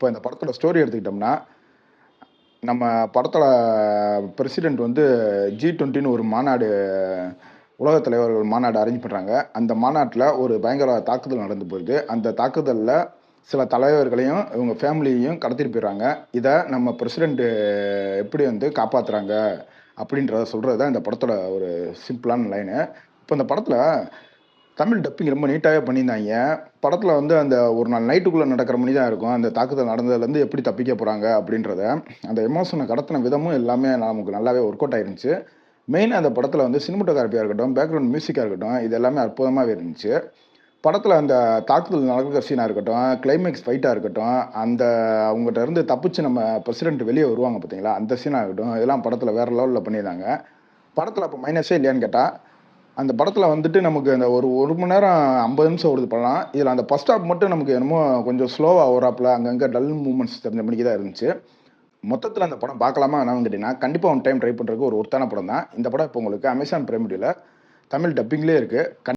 இப்போ இந்த படத்தோட ஸ்டோரி எடுத்துக்கிட்டோம்னா நம்ம படத்தில் பிரசிடெண்ட் வந்து ஜி டுவெண்ட்டின்னு ஒரு மாநாடு உலகத் தலைவர்கள் மாநாடு அரேஞ்ச் பண்ணுறாங்க அந்த மாநாட்டில் ஒரு பயங்கர தாக்குதல் நடந்து போகுது. அந்த தாக்குதலில் சில தலைவர்களையும் இவங்க ஃபேமிலியையும் கடத்திட்டு போயிடுறாங்க. இதை நம்ம பிரசிடெண்ட்டு எப்படி வந்து காப்பாற்றுறாங்க அப்படின்றத சொல்கிறது தான் இந்த படத்தோட ஒரு சிம்பிளான லைனு இப்போ இந்த படத்தில் தமிழ் டப்பிங் ரொம்ப நீட்டாகவே பண்ணியிருந்தாங்க. படத்தில் வந்து அந்த ஒரு நாள் நைட்டுக்குள்ளே நடக்கிற மணி தான் இருக்கும். அந்த தாக்குதல் நடந்ததுலேருந்து எப்படி தப்பிக்க போகிறாங்க அப்படின்றத அந்த எமோஷனை கடத்தின விதமும் எல்லாமே நமக்கு நல்லாவே ஒர்க் அவுட் ஆயிருந்துச்சு. மெயினாக அந்த படத்தில் வந்து சினிமோட்டோகிராஃபியாக இருக்கட்டும் பேக்ரவுண்ட் மியூசிக்காக இருக்கட்டும் இது எல்லாமே அற்புதமாகவே இருந்துச்சு. படத்தில் அந்த தாக்குதல் நடக்கிற சீனாக இருக்கட்டும் கிளைமேக்ஸ் ஃபைட்டாக இருக்கட்டும் அந்த அவங்ககிட்ட இருந்து தப்பிச்சு நம்ம பிரசிடென்ட் வெளியே வருவாங்க பார்த்தீங்களா அந்த சீனாக இருக்கட்டும் இதெல்லாம் படத்தில் வேறு லெவலில் பண்ணியிருந்தாங்க. படத்தில் அப்போ மைனஸே இல்லையான்னு கேட்டால் அந்த படத்தில் வந்துட்டு நமக்கு அந்த ஒரு ஒரு மணி நேரம் ஐம்பது நிமிஷம் ஓடுது படம். இதில் அந்த ஃபஸ்ட் ஸ்டாப் மட்டும் நமக்கு என்னமோ கொஞ்சம் ஸ்லோவாக ஓராப்பில் அங்கங்கே டல் மூமெண்ட்ஸ் தெரிஞ்ச மணிக்கு தான் இருந்துச்சு. மொத்தத்தில் அந்த படம் பார்க்கலாமா வேணாம்னு கேட்டிங்கன்னா கண்டிப்பாக ஒன் டைம் ட்ரை பண்ணுறதுக்கு ஒரு ஒருத்தான படம் தான் இந்த படம் இப்போ உங்களுக்கு அமேசான் பிரைம் தமிழ் டப்பிங்லேயே இருக்குது